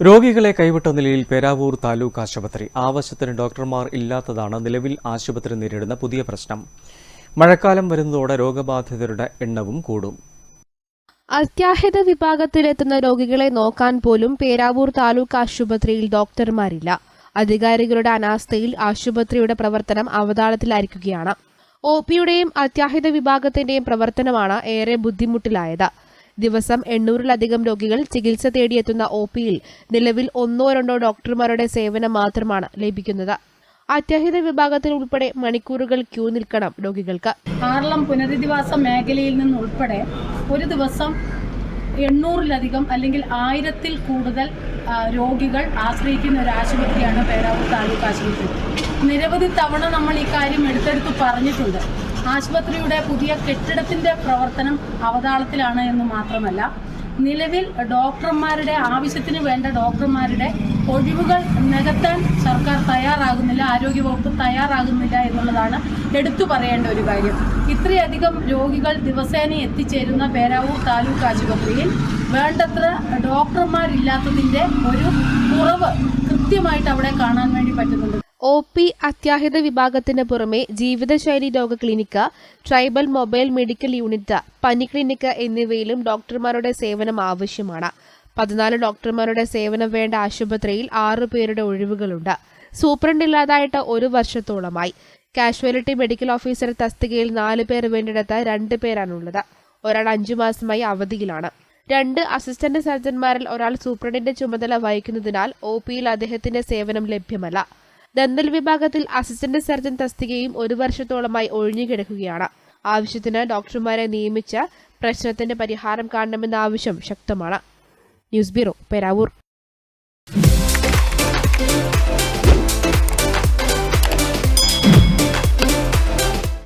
രോഗികളെ കൈവിട്ട നിലയിൽ പേരാവൂർ താലൂക്ക് ആശുപത്രി. ആവശ്യത്തിന് ഡോക്ടർമാർ ഇല്ലാത്തതാണ് നിലവിൽ ആശുപത്രി നേരിടുന്ന പുതിയ പ്രശ്നം. മഴക്കാലം വരുന്നതോടെ രോഗബാധിതരുടെ എണ്ണവും കൂടും. അത്യാഹിത വിഭാഗത്തിലെത്തുന്ന രോഗികളെ നോക്കാൻ പോലും പേരാവൂർ താലൂക്ക് ആശുപത്രിയിൽ ഡോക്ടർമാരില്ല. അധികാരികളുടെ അനാസ്ഥയിൽ ആശുപത്രിയുടെ പ്രവർത്തനം അവതാളത്തിലായിരിക്കുകയാണ്. ഒ പിയുടെയും അത്യാഹിത വിഭാഗത്തിന്റെയും പ്രവർത്തനമാണ് ഏറെ ബുദ്ധിമുട്ടിലായത്. ദിവസം എണ്ണൂറിലധികം രോഗികൾ ചികിത്സ തേടിയെത്തുന്ന ഒ പിയിൽ നിലവിൽ ഒന്നോ രണ്ടോ ഡോക്ടർമാരുടെ സേവനം മാത്രമാണ് ലഭിക്കുന്നത്. അത്യാഹിത വിഭാഗത്തിൽ ഉൾപ്പെടെ മണിക്കൂറുകൾ ക്യൂ നിൽക്കണം രോഗികൾക്ക്. ആറളം പുനരധിവാസ മേഖലയിൽ നിന്നുൾപ്പെടെ ഒരു ദിവസം എണ്ണൂറിലധികം അല്ലെങ്കിൽ ആയിരത്തിൽ കൂടുതൽ രോഗികൾ ആശ്രയിക്കുന്ന ഒരു ആശുപത്രിയാണ് പേരാവൂർ താലൂക്ക് ആശുപത്രി. നിരവധി തവണ നമ്മൾ ഈ കാര്യം എടുത്തെടുത്ത് പറഞ്ഞിട്ടുണ്ട്. ആശുപത്രിയുടെ പുതിയ കെട്ടിടത്തിന്റെ പ്രവർത്തനം അവതാളത്തിലാണ് എന്ന് മാത്രമല്ല നിലവിൽ ഡോക്ടർമാരുടെ ആവശ്യത്തിന് വേണ്ട ഡോക്ടർമാരുടെ ഒഴിവുകൾ നികത്താൻ സർക്കാർ തയ്യാറാകുന്നില്ല ആരോഗ്യവകുപ്പ് തയ്യാറാകുന്നില്ല എന്നുള്ളതാണ് എടുത്തു പറയേണ്ട ഒരു കാര്യം. ഇത്രയധികം രോഗികൾ ദിവസേന എത്തിച്ചേരുന്ന പേരാവൂർ താലൂക്ക് ആശുപത്രിയിൽ വേണ്ടത്ര ഡോക്ടർമാരില്ലാത്തതിന്റെ ഒരു കുറവ് കൃത്യമായിട്ട് അവിടെ കാണാൻ വേണ്ടി പറ്റുന്നുണ്ട്. ഒ പി അത്യാഹിത വിഭാഗത്തിന് പുറമെ ജീവിതശൈലി രോഗ clinic tribal mobile medical unit പനി ക്ലിനിക്ക് എന്നിവയിലും ഡോക്ടർമാരുടെ സേവനം ആവശ്യമാണ്. പതിനാല് ഡോക്ടർമാരുടെ സേവനം വേണ്ട ആശുപത്രിയിൽ ആറു പേരുടെ ഒഴിവുകളുണ്ട്. സൂപ്രണ്ട് ഇല്ലാതായിട്ട് ഒരു വർഷത്തോളമായി. കാഷ്വാലിറ്റി മെഡിക്കൽ ഓഫീസർ തസ്തികയിൽ നാല് പേർ വേണ്ടിടത്ത് രണ്ട് പേരാണുള്ളത്. ഒരാൾ അഞ്ചു മാസമായി അവധിയിലാണ്. രണ്ട് അസിസ്റ്റന്റ് സർജന്മാരിൽ ഒരാൾ സൂപ്രണ്ടിന്റെ ചുമതല വഹിക്കുന്നതിനാൽ ഒ പിയിൽ അദ്ദേഹത്തിന്റെ സേവനം ലഭ്യമല്ല. ദന്തൽ വിഭാഗത്തിൽ അസിസ്റ്റന്റ് സർജൻ തസ്തികയും ഒരു വർഷത്തോളമായി ഒഴിഞ്ഞുകിടക്കുകയാണ് ആവശ്യത്തിന് ഡോക്ടർമാരെ നിയമിച്ച പ്രശ്നത്തിന്റെ പരിഹാരം കാണണമെന്ന ആവശ്യം ശക്തമാണ്. News bureau Peravoor.